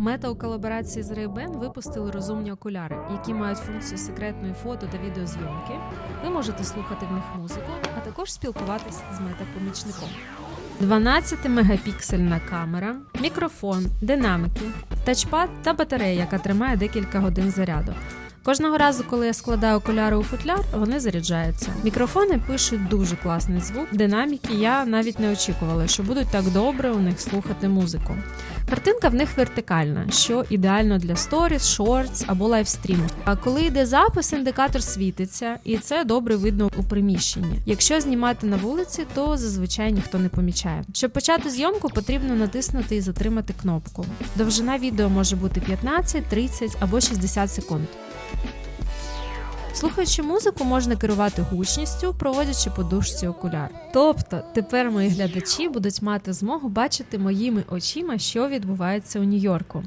Мета у колаборації з Ray-Ban випустили розумні окуляри, які мають функцію секретної фото та відеозйомки. Ви можете слухати в них музику, а також спілкуватись з мета-помічником. 12-мегапіксельна камера, мікрофон, динамики, тачпад та батарея, яка тримає декілька годин заряду. Кожного разу, коли я складаю окуляри у футляр, вони заряджаються. Мікрофони пишуть дуже класний звук. Динаміки я навіть не очікувала, що будуть так добре у них слухати музику. Картинка в них вертикальна, що ідеально для сторіс, шортс або лайвстріму. А коли йде запис, індикатор світиться, і це добре видно у приміщенні. Якщо знімати на вулиці, то зазвичай ніхто не помічає. Щоб почати зйомку, потрібно натиснути і затримати кнопку. Довжина відео може бути 15, 30 або 60 секунд. Слухаючи музику, можна керувати гучністю, проводячи по дужці окуляр. Тобто тепер мої глядачі будуть мати змогу бачити моїми очима, що відбувається у Нью-Йорку.